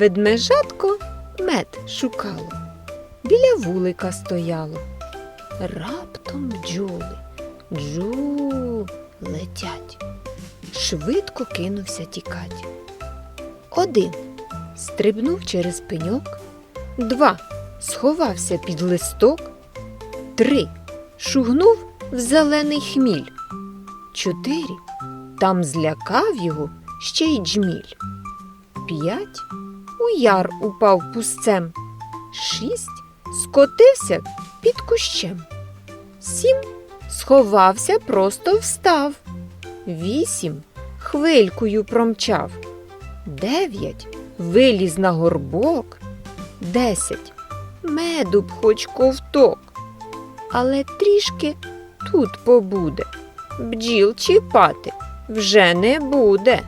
Ведмежатко мед шукало, біля вулика стояло. Раптом бджоли, джу летять. Швидко кинувся тікать. Один стрибнув через пеньок, два сховався під листок, три шугнув в зелений хміль, чотири там злякав його ще й джміль. П'ять у яр упав пусцем, шість скотився під кущем, сім сховався, просто встав, вісім хвилькою промчав, дев'ять виліз на горбок, десять меду б хоч ковток, але трішки тут побуде, бджіл чіпати вже не буде.